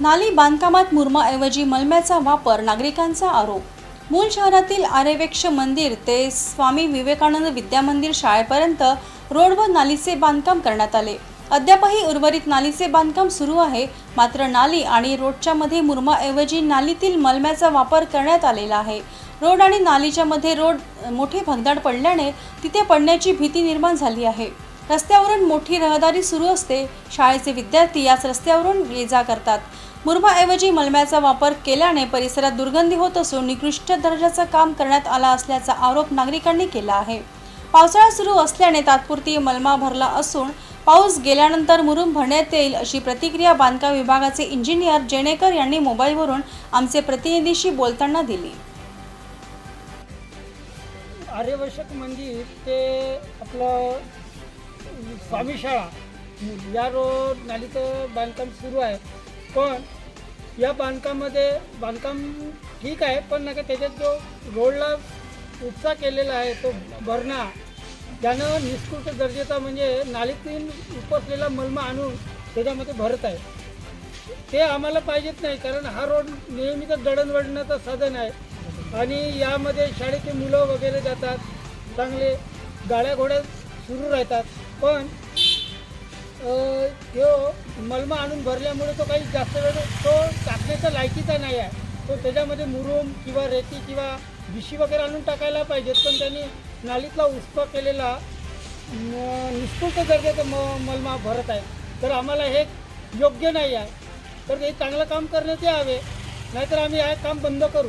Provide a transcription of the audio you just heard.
नाली बांधकामात मुरमाऐवजी मलम्याचा वापर नागरिकांचा आरोप. मूल शहरातील आर्यवेक्ष मंदिर ते स्वामी विवेकानंद विद्यामंदिर शाळेपर्यंत रोड व नालीचे बांधकाम करण्यात आले. अद्यापही उर्वरित नालीचे बांधकाम सुरू आहे मात्र नाली आणि रोडच्या मध्ये मुरमाऐवजी नालीतील मलम्याचा वापर करण्यात आलेला आहे. रोड आणि नालीच्या मध्ये रोड मोठे भगदाड पडल्याने तिथे पडण्याची भीती निर्माण झाली आहे. रस्त्यावरून मोठी रहदारी सुरू असते. शाळेचे विद्यार्थी याच रस्त्यावरून ये जा करतात. मुरमाऐवजी मलम्याचा वापर केल्याने परिसरात दुर्गंधी होत असून निकृष्ट दर्जाचं काम करण्यात आला असल्याचा आरोप नागरिकांनी केला आहे. पावसाळा सुरू असल्याने तात्पुरती मलमा भरला असून पाऊस गेल्यानंतर मुरुम भरण्यात येईल अशी प्रतिक्रिया बांधकाम विभागाचे इंजिनियर जेणेकर यांनी मोबाईलवरून आमचे प्रतिनिधीशी बोलताना दिली. आर्यवर्षक मंदिर ते आपलं स्वामी शाळा या रोड नालीचं बांधकाम सुरू आहे. पण या बांधकामामध्ये बांधकाम ठीक आहे पण नाही का त्याच्यात जो रोडला उपसा केलेला आहे तो भरणा त्यानं निष्कृत दर्जेचा म्हणजे नालीतून उपसलेला मलमा आणून त्याच्यामध्ये भरत आहे. ते आम्हाला पाहिजेत नाही कारण हा रोड नेहमीच दळणवळणाचं साधन आहे. आणि यामध्ये शाळेचे मुलं वगैरे जातात चांगले गाड्या घोड्या सुरू राहतात. पण तो मलमा आणून भरल्यामुळे तो काही जास्त वेळ तो टाकण्याचा लायकीचा नाही आहे. तो त्याच्यामध्ये मुरुम किंवा रेती किंवा भिशी वगैरे आणून टाकायला पाहिजेत पण त्यांनी नालीतला उसपा केलेला म- निष्कृष्ट दर्जाचा म मलमा भरत आहे. तर आम्हाला हे योग्य नाही आहे. तर हे चांगलं काम करण्यात यावे नाहीतर आम्ही हे काम बंद करू.